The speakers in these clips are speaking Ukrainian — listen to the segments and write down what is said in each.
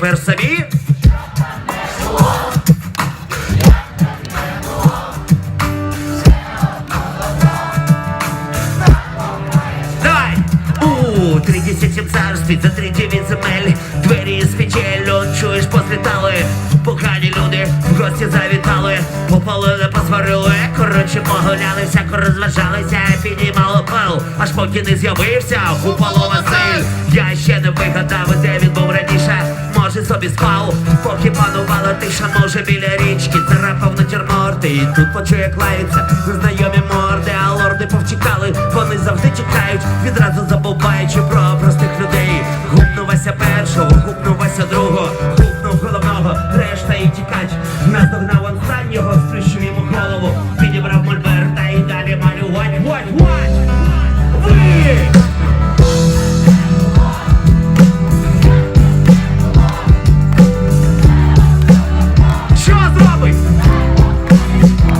Тепер самі. Давай! У тридцятім царстві за три дев'ять земель. Двері з печелю, чуєш, позлітали. Погані люди, в гості завітали. Попалили, посварили, коротше погуляли Всяко розважалися, підіймало пил Аж поки не з'явився. Гупало Василь Я ще не вигадав, де він був раніше Може собі спав, поки панувала тиша Може біля річки, царапав натюрморти І тут почує клаються знайомі морди А лорди повчекали, вони завжди чекають, Відразу забуваючи про Давай,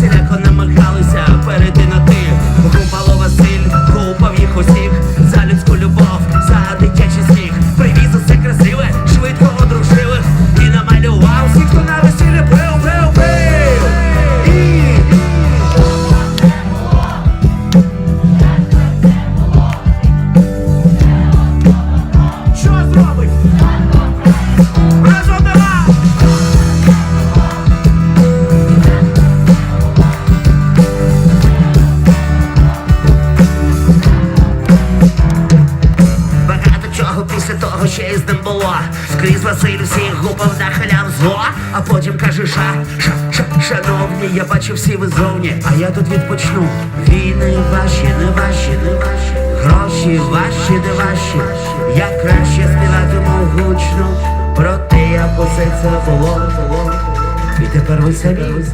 se la conoce. Із було Скрізь Василь всіх гупав на халям зло. А потім каже, ша, ша, ша, шановні, я бачу всі ви зовні А я тут відпочну. Війни ваші, не ваші, не ваші. Гроші ваші, не ваші. Я краще співатиму гучно. Про те, як усе це було. І тепер ви самі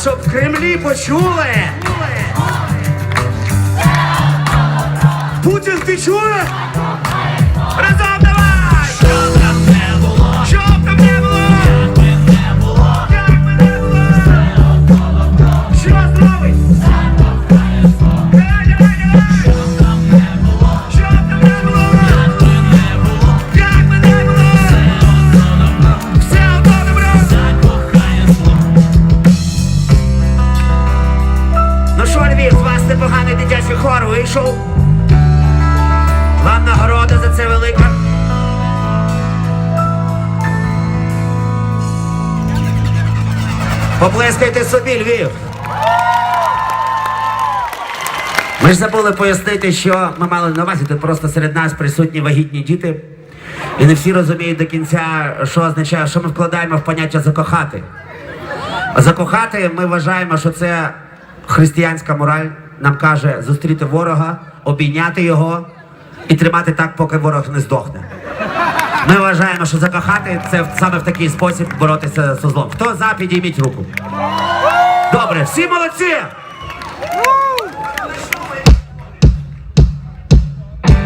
щоб в Кремлі почули. Путін, ти чуєш? Разом вийшов. Вам нагорода за це велика. Поплескайте собі, Львів. Ми ж забули пояснити, що ми мали на увазі, тут просто серед нас присутні вагітні діти. І не всі розуміють до кінця, що означає, що ми вкладаємо в поняття закохати. Закохати ми вважаємо, що це християнська мораль. Нам каже зустріти ворога, обійняти його і тримати так, поки ворог не здохне. Ми вважаємо, що закохати це саме в такий спосіб боротися з злом. Хто за, підійміть руку. Добре, всі молодці!